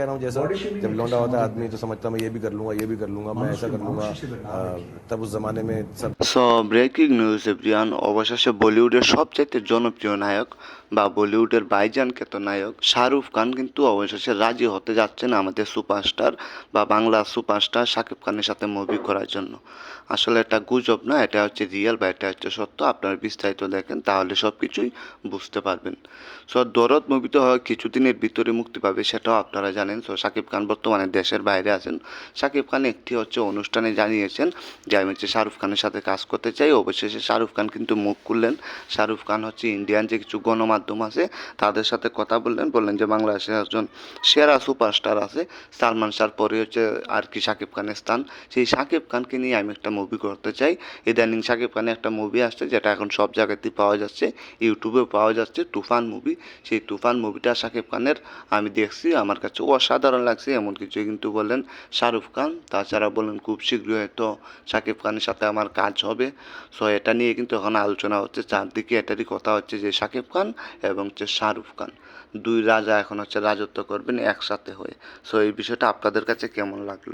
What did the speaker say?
कह रहा हूँ जैसा जब लौंडा होता है आदमी तो समझता मैं ये भी कर लूंगा ये भी कर लूंगा मैं ऐसा कर लूंगा आ, तब उस जमाने में सब সো ব্রেকিং নিউজ এভরিয়ান অবশেষে বলিউডের সবচাইতে জনপ্রিয় নায়ক বা বলিউডের বাইজান খ্যাত নায়ক শাহরুখ খান কিন্তু অবশেষে রাজি হতে যাচ্ছেন আমাদের সুপারস্টার বা বাংলা সুপারস্টার শাকিব খানের সাথে মুভি করার জন্য আসলে এটা গুজব না এটা হচ্ছে রিয়েল বা এটা হচ্ছে সত্য আপনারা বিস্তারিত দেখেন তাহলে সব কিছুই বুঝতে পারবেন সো দরদ মুভি তো হয় কিছুদিনের ভিতরে মুক্তি পাবে সেটাও আপনারা জানেন সো শাকিব খান বর্তমানে দেশের বাইরে আছেন। শাকিব খান একটি হচ্ছে অনুষ্ঠানে জানিয়েছেন যে, আমি হচ্ছে শাহরুখ খানের সাথে কাজ করতে চাই। অবশেষে শাহরুখ খান কিন্তু মুখ খুললেন। শাহরুখ খান হচ্ছে ইন্ডিয়ান যে কিছু গণমাধ্যম আছে, তাদের সাথে কথা বললেন। বললেন যে, বাংলাদেশের একজন সেরা সুপারস্টার আছে। সালমান শাহর পরে হচ্ছে আর কি শাকিব খানের স্থান। সেই শাকিব খানকে নিয়ে আমি একটা মুভি করতে চাই। ইদানিং শাকিব খানের একটা মুভি আসছে, যেটা এখন সব জায়গাতেই পাওয়া যাচ্ছে। ইউটিউবেও পাওয়া যাচ্ছে, তুফান মুভি সেই তুফান মুভিটা শাকিব খানের, আমি দেখছি, আমার কাছে অসাধারণ লাগছে, এমন কিছু কিন্তু বললেন শাহরুখ খান। তাছাড়া বললেন খুব শীঘ্রই হয়তো শাকিব খানের সাথে আমার কাজ হবে। সো এটা নিয়ে কিন্তু এখন আলোচনা হচ্ছে। চারদিকে এটারই কথা হচ্ছে যে শাকিব খান এবং হচ্ছে শাহরুখ খান। দুই রাজা এখন হচ্ছে রাজত্ব করবেন একসাথে হয়ে। সো এই বিষয়টা আপনাদের কাছে কেমন লাগল?